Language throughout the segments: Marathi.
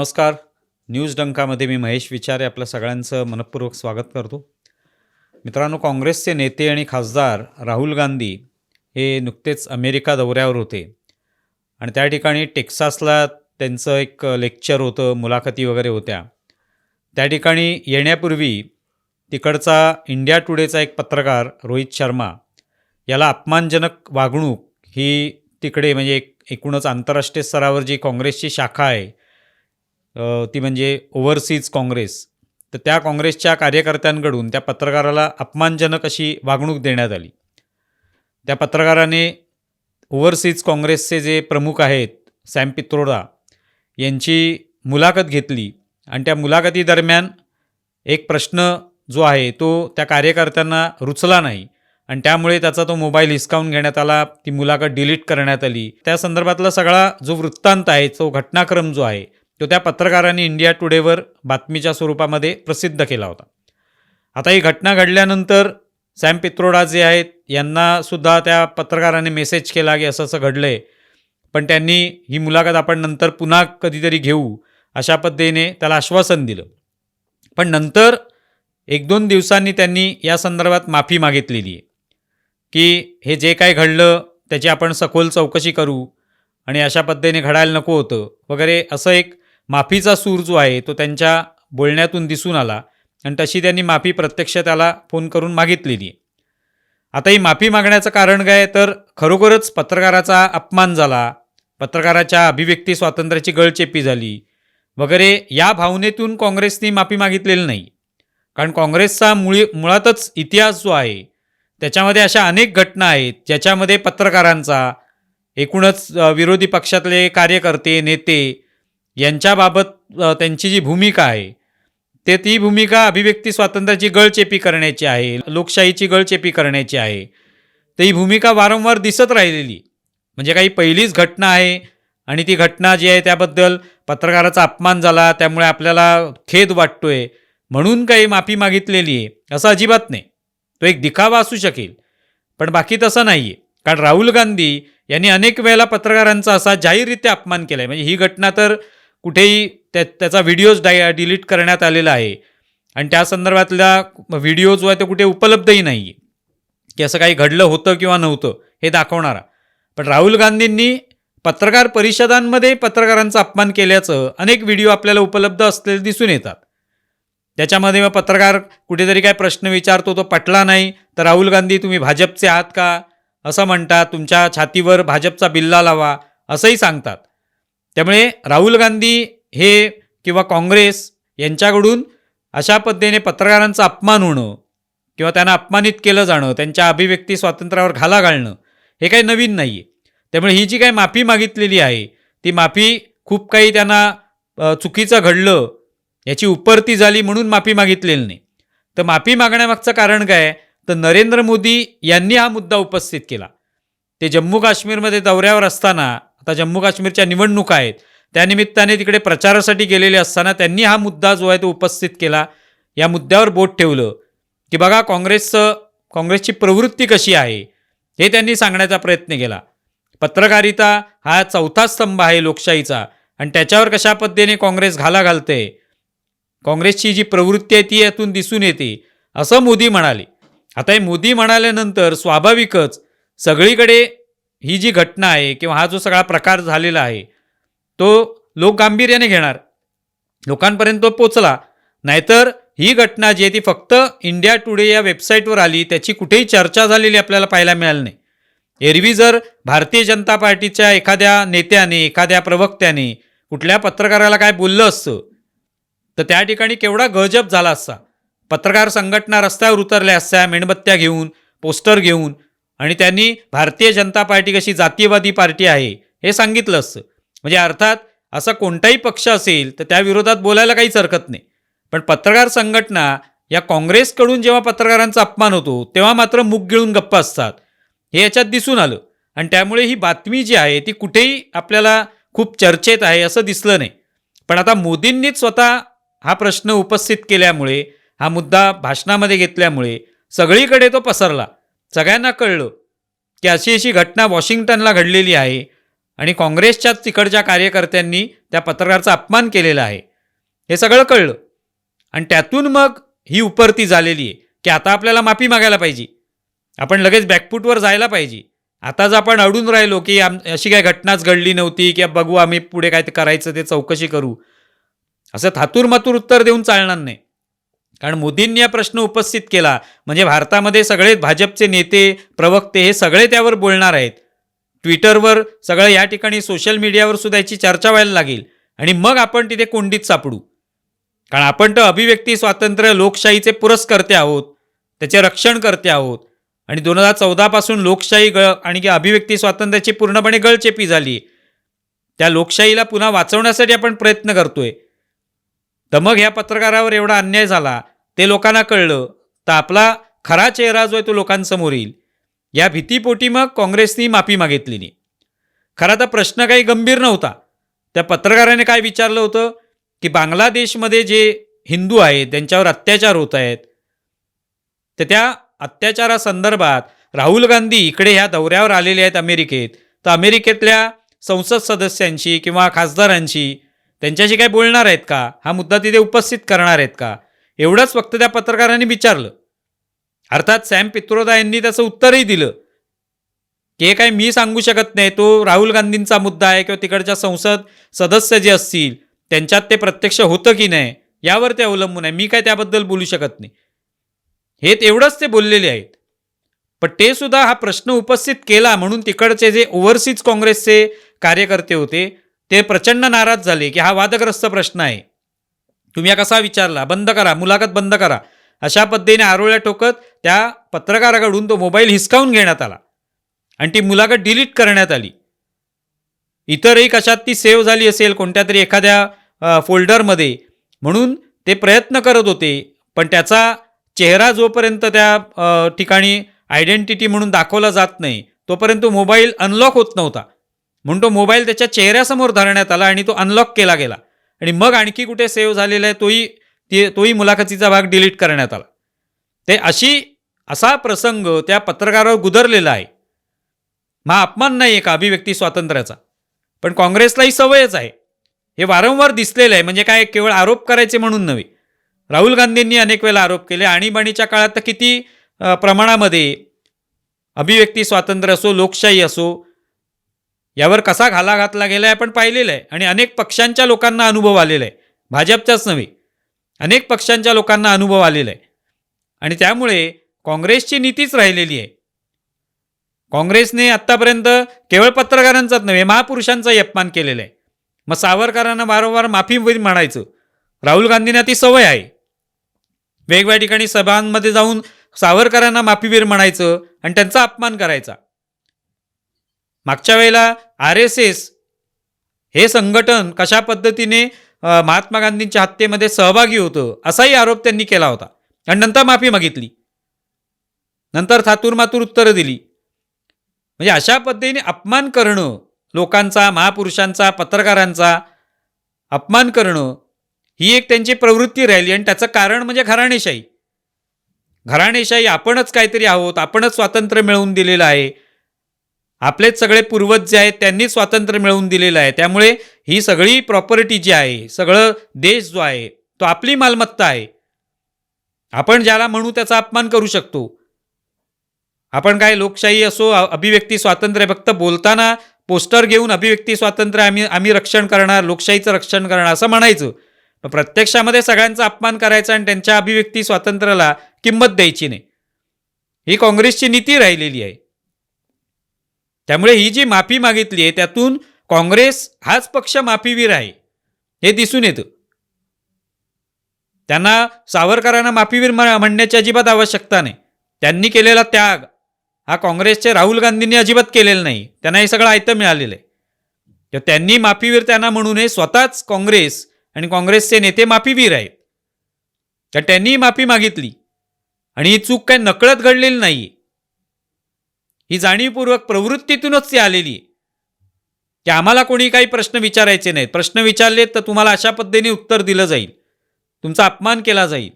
नमस्कार. न्यूज डंकामध्ये मी महेश विचारे आपल्या सगळ्यांचं मनपूर्वक स्वागत करतो. मित्रांनो काँग्रेसचे नेते आणि खासदार राहुल गांधी हे नुकतेच अमेरिका दौऱ्यावर होते. आणि त्या ठिकाणी टेक्सासला त्यांचं एक लेक्चर होतं मुलाखती वगैरे होत्या. त्या ठिकाणी येण्यापूर्वी तिकडचा इंडिया टुडेचा एक पत्रकार रोहित शर्मा याला अपमानजनक वागणूक ही तिकडे म्हणजे एक एकूणच आंतरराष्ट्रीय स्तरावर जी काँग्रेसची शाखा आहे ती म्हणजे ओव्हरसीज काँग्रेस. तर त्या काँग्रेसच्या कार्यकर्त्यांकडून त्या पत्रकाराला अपमानजनक अशी वागणूक देण्यात आली. त्या पत्रकाराने ओव्हरसीज काँग्रेसचे जे प्रमुख आहेत सॅम पित्रोडा यांची मुलाखत घेतली आणि त्या मुलाखतीदरम्यान एक प्रश्न जो आहे तो त्या कार्यकर्त्यांना रुचला नाही आणि त्यामुळे त्याचा तो मोबाईल हिसकावून घेण्यात आला ती मुलाखत डिलीट करण्यात आली. त्या संदर्भातला सगळा जो वृत्तांत आहे तो घटनाक्रम जो आहे तो त्या पत्रकाराने इंडिया टुडेवर बातमीच्या स्वरूपामध्ये प्रसिद्ध केला होता. आता ही घटना घडल्यानंतर सॅम पित्रोडा जे आहेत यांनासुद्धा त्या पत्रकाराने मेसेज केला की असं असं घडलं आहे पण त्यांनी ही मुलाखत आपण नंतर पुन्हा कधीतरी घेऊ अशा पद्धतीने त्याला आश्वासन दिलं. पण नंतर एक दोन दिवसांनी त्यांनी या संदर्भात माफी मागितलेली आहे. की हे जे काय घडलं त्याची आपण सखोल चौकशी करू आणि अशा पद्धतीने घडायला नको होतं वगैरे असं एक माफीचा सूर जो आहे तो त्यांच्या बोलण्यातून दिसून आला आणि तशी त्यांनी माफी प्रत्यक्ष त्याला फोन करून मागितलेली आहे. आता ही माफी मागण्याचं कारण काय? तर खरोखरच पत्रकाराचा अपमान झाला पत्रकाराच्या अभिव्यक्ती स्वातंत्र्याची गळचेपी झाली वगैरे या भावनेतून काँग्रेसनी माफी मागितलेली नाही. कारण काँग्रेसचा मुळी मुळातच इतिहास जो आहे त्याच्यामध्ये अशा अनेक घटना आहेत ज्याच्यामध्ये पत्रकारांचा एकूणच विरोधी पक्षातले कार्यकर्ते नेते यांच्याबाबत त्यांची जी भूमिका आहे ते ती भूमिका अभिव्यक्ती स्वातंत्र्याची गळचेपी करण्याची आहे लोकशाहीची गळचेपी करण्याची आहे. तर ही भूमिका वारंवार दिसत राहिलेली. म्हणजे काही पहिलीच घटना आहे आणि ती घटना जी आहे त्याबद्दल पत्रकाराचा अपमान झाला त्यामुळे आपल्याला खेद वाटतोय. म्हणून काही माफी मागितलेली आहे असं अजिबात नाही. तो एक दिखावा असू शकेल. पण बाकी तसं नाही आहे कारण राहुल गांधी यांनी अनेक वेळेला पत्रकारांचा असा जाहीररित्या अपमान केला आहे म्हणजे ही घटना तर कुठेही त्या त्याचा व्हिडिओज डाय डिलीट करण्यात आलेला आहे. आणि त्या संदर्भातल्या व्हिडिओ जो आहे तो कुठे उपलब्धही नाही आहे की असं काही घडलं होतं किंवा नव्हतं हे दाखवणारा. पण राहुल गांधींनी पत्रकार परिषदांमध्ये पत्रकारांचा अपमान केल्याचं अनेक व्हिडिओ आपल्याला उपलब्ध असलेले दिसून येतात. त्याच्यामध्ये मग पत्रकार कुठेतरी काय प्रश्न विचारतो तो पटला नाही तर राहुल गांधी तुम्ही भाजपचे आहात का? असं म्हणतात तुमच्या छातीवर भाजपचा बिल्ला लावा असंही सांगतात. त्यामुळे राहुल गांधी हे किंवा काँग्रेस यांच्याकडून अशा पद्धतीने पत्रकारांचा अपमान होणं किंवा त्यांना अपमानित केलं जाणं त्यांच्या अभिव्यक्ती स्वातंत्र्यावर घाला घालणं हे काही नवीन नाही आहे त्यामुळे ही जी काही माफी मागितलेली आहे ती माफी खूप काही त्यांना चुकीचं घडलं याची उपरती झाली म्हणून माफी मागितलेली नाही. तर माफी मागण्यामागचं कारण काय? तर नरेंद्र मोदी यांनी हा मुद्दा उपस्थित केला. ते जम्मू काश्मीरमध्ये दौऱ्यावर असताना आता जम्मू काश्मीरच्या निवडणुका आहेत. त्यानिमित्ताने तिकडे प्रचारासाठी गेलेले असताना त्यांनी हा मुद्दा जो आहे तो उपस्थित केला. या मुद्द्यावर बोट ठेवलं. की बघा काँग्रेसचं काँग्रेसची प्रवृत्ती कशी आहे हे त्यांनी सांगण्याचा प्रयत्न केला. पत्रकारिता हा चौथा स्तंभ आहे लोकशाहीचा. आणि त्याच्यावर कशा पद्धतीने काँग्रेस घाला घालते काँग्रेसची जी प्रवृत्ती आहे ती यातून दिसून येते असं मोदी म्हणाले. आता हे मोदी म्हणाल्यानंतर स्वाभाविकच सगळीकडे ही जी घटना आहे किंवा हा जो सगळा प्रकार झालेला आहे तो लोक गांभीर्याने घेणार. लोकांपर्यंत तो पोचला. नाहीतर ही घटना जी आहे ती फक्त इंडिया टुडे या वेबसाईटवर आली त्याची कुठेही चर्चा झालेली आपल्याला पाहायला मिळाली नाही. एरवी जर भारतीय जनता पार्टीच्या एखाद्या नेत्याने एखाद्या प्रवक्त्याने कुठल्या पत्रकाराला काय बोललं असतं तर त्या ठिकाणी केवढा गजब झाला असता. पत्रकार संघटना रस्त्यावर उतरल्या असत्या मेणबत्त्या घेऊन पोस्टर घेऊन आणि त्यांनी भारतीय जनता पार्टी कशी जातीयवादी पार्टी आहे हे सांगितलं असतं म्हणजे अर्थात असा कोणताही पक्ष असेल तर त्याविरोधात बोलायला काहीच हरकत नाही. पण पत्रकार संघटना या काँग्रेसकडून जेव्हा पत्रकारांचा अपमान होतो तेव्हा मात्र मुग गिळून गप्प असतात. हे याच्यात दिसून आलं. आणि त्यामुळे ही बातमी जी आहे ती कुठेही आपल्याला खूप चर्चेत आहे असं दिसलं नाही. पण आता मोदींनीच स्वतः हा प्रश्न उपस्थित केल्यामुळे हा मुद्दा भाषणामध्ये घेतल्यामुळे सगळीकडे तो पसरला. सगळ्यांना कळलं की अशी अशी घटना वॉशिंग्टनला घडलेली आहे आणि काँग्रेसच्याच तिकडच्या कार्यकर्त्यांनी त्या पत्रकाराचा अपमान केलेला आहे. हे सगळं कळलं. आणि त्यातून मग ही उपरती झालेली आहे की आता आपल्याला माफी मागायला पाहिजे. आपण लगेच बॅकफूटवर जायला पाहिजे. आता जर आपण अडून राहिलो की आम अशी काय घटनाच घडली नव्हती किंवा बघू आम्ही पुढे काय ते करायचं ते चौकशी करू. असं थातूर मातूर उत्तर देऊन चालणार नाही. कारण मोदींनी हा प्रश्न उपस्थित केला. म्हणजे भारतामध्ये सगळे भाजपचे नेते प्रवक्ते हे सगळे त्यावर बोलणार आहेत. ट्विटरवर सगळं या ठिकाणी सोशल मीडियावर सुद्धा याची चर्चा व्हायला लागेल. आणि मग आपण तिथे कोंडीत सापडू. कारण आपण तर अभिव्यक्ती स्वातंत्र्य लोकशाहीचे पुरस्कर्ते आहोत. त्याचे रक्षण करते आहोत. आणि दोन हजार चौदापासून लोकशाही गळ आणि अभिव्यक्ती स्वातंत्र्याची पूर्णपणे गळचेपी झाली. त्या लोकशाहीला पुन्हा वाचवण्यासाठी आपण प्रयत्न करतोय. तर मग ह्या पत्रकारावर एवढा अन्याय झाला ते लोकांना कळलं तर आपला खरा चेहरा जो आहे तो लोकांसमोर येईल. या भीतीपोटी मग काँग्रेसनी माफी मागितली नाही खरा तर प्रश्न काही गंभीर नव्हता. त्या पत्रकाराने काय विचारलं होतं? की बांगलादेशमध्ये जे हिंदू आहेत त्यांच्यावर अत्याचार होत आहेत. तर त्या अत्याचारासंदर्भात राहुल गांधी इकडे ह्या दौऱ्यावर आलेले आहेत अमेरिकेत. तर अमेरिकेतल्या संसद सदस्यांशी किंवा खासदारांशी त्यांच्याशी काय बोलणार आहेत का? हा मुद्दा तिथे उपस्थित करणार आहेत का? एवढंच फक्त त्या पत्रकारांनी विचारलं. अर्थात सॅम पित्रोदा यांनी त्याचं उत्तरही दिलं. की हे काय मी सांगू शकत नाही. तो राहुल गांधींचा मुद्दा आहे किंवा तिकडच्या संसद सदस्य जे असतील त्यांच्यात ते प्रत्यक्ष होतं की नाही यावर ते अवलंबून आहे. मी काय त्याबद्दल बोलू शकत नाही. हे तेवढंच ते बोललेले आहेत. पण ते सुद्धा हा प्रश्न उपस्थित केला म्हणून तिकडचे जे ओव्हरसीज काँग्रेसचे कार्यकर्ते होते ते प्रचंड नाराज झाले की हा वादग्रस्त प्रश्न आहे. तुम्ही हा कसा विचारला? बंद करा. मुलाखत बंद करा. अशा पद्धतीने आरोळ्या ठोकत त्या पत्रकाराकडून तो मोबाईल हिसकावून घेण्यात आला आणि ती मुलाखत डिलीट करण्यात आली. इतरही कशात ती सेव्ह झाली असेल कोणत्या तरी एखाद्या फोल्डरमध्ये म्हणून ते प्रयत्न करत होते पण त्याचा चेहरा जोपर्यंत त्या ठिकाणी आयडेंटिटी म्हणून दाखवला जात नाही तोपर्यंत मोबाईल अनलॉक होत नव्हता. म्हणून तो मोबाईल त्याच्या चेहऱ्यासमोर धरण्यात आला आणि तो अनलॉक केला गेला. आणि मग आणखी कुठे सेव्ह झालेला आहे तोही ते तोही मुलाखतीचा भाग डिलीट करण्यात आला. ते अशी असा प्रसंग त्या पत्रकारावर गुदरलेला आहे. मग हा अपमान नाही आहे का अभिव्यक्ती स्वातंत्र्याचा. पण काँग्रेसलाही सवयच आहे. हे वारंवार दिसलेलं आहे. म्हणजे काय केवळ आरोप करायचे म्हणून नव्हे. राहुल गांधींनी अनेक वेळेला आरोप केले. आणीबाणीच्या काळात तर किती प्रमाणामध्ये अभिव्यक्ती स्वातंत्र्य असो लोकशाही असो यावर कसा घाला घातला गेला आहे आपण पाहिलेलं आहे आणि अनेक पक्षांच्या लोकांना अनुभव आलेला आहे भाजपच्याच नव्हे अनेक पक्षांच्या लोकांना अनुभव आलेला आहे आणि त्यामुळे काँग्रेसची नीतीच राहिलेली आहे. काँग्रेसने आत्तापर्यंत केवळ पत्रकारांचाच नव्हे महापुरुषांचाही अपमान केलेला आहे मग सावरकरांना वारंवार माफी म्हणायचं. राहुल गांधींना ती सवय आहे. वेगवेगळ्या ठिकाणी सभांमध्ये जाऊन सावरकरांना माफीवीर म्हणायचं आणि त्यांचा अपमान करायचा. मागच्या वेळेला आर एस एस हे संघटन कशा पद्धतीने महात्मा गांधींच्या हत्येमध्ये सहभागी होतं असाही आरोप त्यांनी केला होता. आणि नंतर माफी मागितली. नंतर थातूर मातूर उत्तरं दिली. म्हणजे अशा पद्धतीने अपमान करणं लोकांचा महापुरुषांचा पत्रकारांचा अपमान करणं ही एक त्यांची प्रवृत्ती राहिली. आणि त्याचं कारण म्हणजे घराणेशाही. घराणेशाही आपणच काहीतरी आहोत आपणच स्वातंत्र्य मिळवून दिलेलं आहे. आपलेच सगळे पूर्वज जे आहेत त्यांनीच स्वातंत्र्य मिळवून दिलेलं आहे. त्यामुळे ही सगळी प्रॉपर्टी जी आहे सगळं देश जो आहे तो आपली मालमत्ता आहे. आपण ज्याला म्हणू त्याचा अपमान करू शकतो. आपण काय लोकशाही असो अभिव्यक्ती स्वातंत्र्य फक्त बोलताना पोस्टर घेऊन अभिव्यक्ती स्वातंत्र्य आम्ही आम्ही रक्षण करणार लोकशाहीचं रक्षण करणार असं म्हणायचं. पण प्रत्यक्षामध्ये सगळ्यांचा अपमान करायचा आणि त्यांच्या अभिव्यक्ती स्वातंत्र्याला किंमत द्यायची नाही. ही काँग्रेसची नीती राहिलेली आहे. त्यामुळे ही जी माफी मागितली आहे त्यातून काँग्रेस हाच पक्ष माफीवीर आहे. हे दिसून येतं. त्यांना सावरकरांना माफीवीर म्हणण्याची अजिबात आवश्यकता नाही. त्यांनी केलेला त्याग हा काँग्रेसचे राहुल गांधींनी अजिबात केलेला नाही. त्यांना हे सगळं आयतं मिळालेलं आहे. तर त्यांनी माफीवीर त्यांना म्हणून हे स्वतःच काँग्रेस आणि काँग्रेसचे नेते माफीवीर आहेत. तर त्यांनी माफी मागितली. आणि ही चूक काय नकळत घडलेली नाही ही जाणीवपूर्वक प्रवृत्तीतूनच ती आलेली आहे. की आम्हाला कोणी काही प्रश्न विचारायचे नाहीत. प्रश्न विचारलेत तर तुम्हाला अशा पद्धतीने उत्तर दिलं जाईल. तुमचा अपमान केला जाईल.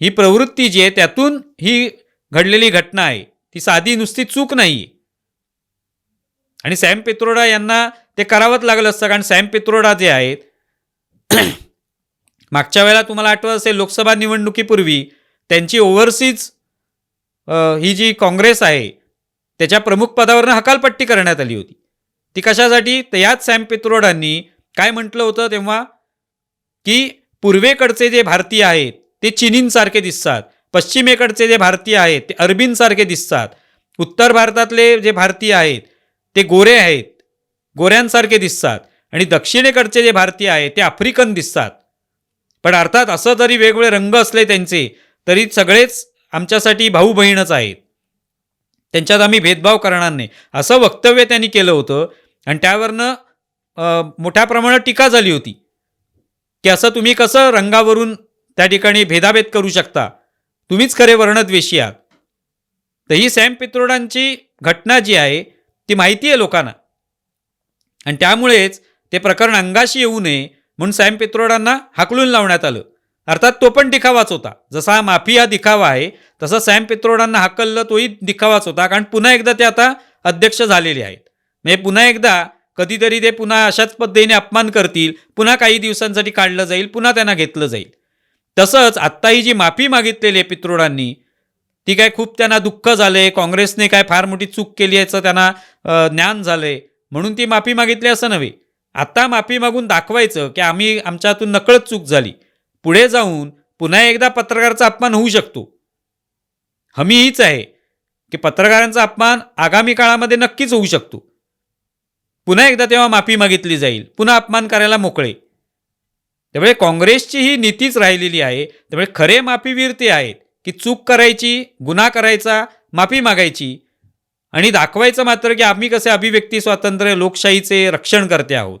ही प्रवृत्ती जी आहे त्यातून ही घडलेली घटना आहे. ती साधी नुसती चूक नाही आणि सॅम पित्रोडा यांना ते करावंच लागलं असतं कारण सॅम पित्रोडा जे आहेत मागच्या वेळेला तुम्हाला आठवत असेल लोकसभा निवडणुकीपूर्वी त्यांची ओव्हरसीज ही जी काँग्रेस आहे त्याच्या प्रमुख पदावरनं हकालपट्टी करण्यात आली होती. ती कशासाठी? तर याच सॅम पित्रोडांनी काय म्हटलं होतं तेव्हा? की पूर्वेकडचे जे भारतीय आहेत ते चिनींसारखे दिसतात. पश्चिमेकडचे जे भारतीय आहेत ते अरबींसारखे दिसतात. उत्तर भारतातले जे भारतीय आहेत ते गोरे आहेत. गोऱ्यांसारखे दिसतात. आणि दक्षिणेकडचे जे भारतीय आहेत ते आफ्रिकन दिसतात. पण अर्थात असं जरी वेगवेगळे रंग असले त्यांचे तरी सगळेच आमच्यासाठी भाऊ बहीणच आहेत. त्यांच्यात आम्ही भेदभाव करणार नाही. असं वक्तव्य त्यांनी केलं होतं आणि त्यावरनं मोठ्या प्रमाणात टीका झाली होती. की असं तुम्ही कसं रंगावरून त्या ठिकाणी भेदाभेद करू शकता? तुम्हीच खरे वर्णद्वेषी आहात. तर ही सॅम पित्रोडांची घटना जी आहे ती माहिती आहे लोकांना. आणि त्यामुळेच ते प्रकरण अंगाशी येऊ नये म्हणून सॅम पित्रोडांना हाकलून लावण्यात आलं. अर्थात तो पण दिखावाच होता. जसा हा माफी हा दिखावा आहे तसा सॅम पित्रोडांना हाकललं तोही दिखावाच होता. कारण पुन्हा एकदा ते आता अध्यक्ष झालेले आहेत. म्हणजे पुन्हा एकदा कधीतरी ते पुन्हा अशाच पद्धतीने अपमान करतील पुन्हा काही दिवसांसाठी काढलं जाईल पुन्हा त्यांना घेतलं जाईल. तसंच आत्ता ही जी माफी मागितलेली आहे पित्रोडांनी ती काय खूप त्यांना दुःख झालंय. काँग्रेसने काय फार मोठी चूक केली याचं त्यांना ज्ञान झालंय. म्हणून ती माफी मागितली असं नव्हे. आता माफी मागून दाखवायचं की आम्ही आमच्या हातून नकळत चूक झाली. पुढे जाऊन पुन्हा एकदा पत्रकाराचा अपमान होऊ शकतो. हमी हीच आहे की पत्रकारांचा अपमान आगामी काळामध्ये नक्कीच होऊ शकतो. पुन्हा एकदा तेव्हा माफी मागितली जाईल पुन्हा अपमान करायला मोकळे. त्यामुळे काँग्रेसची ही नीतीच राहिलेली आहे त्यामुळे खरे माफीवीर ते आहेत की चूक करायची गुन्हा करायचा माफी मागायची आणि दाखवायचं मात्र की आम्ही कसे अभिव्यक्ती स्वातंत्र्य लोकशाहीचे रक्षण करते आहोत.